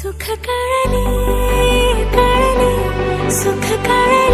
सुख कळले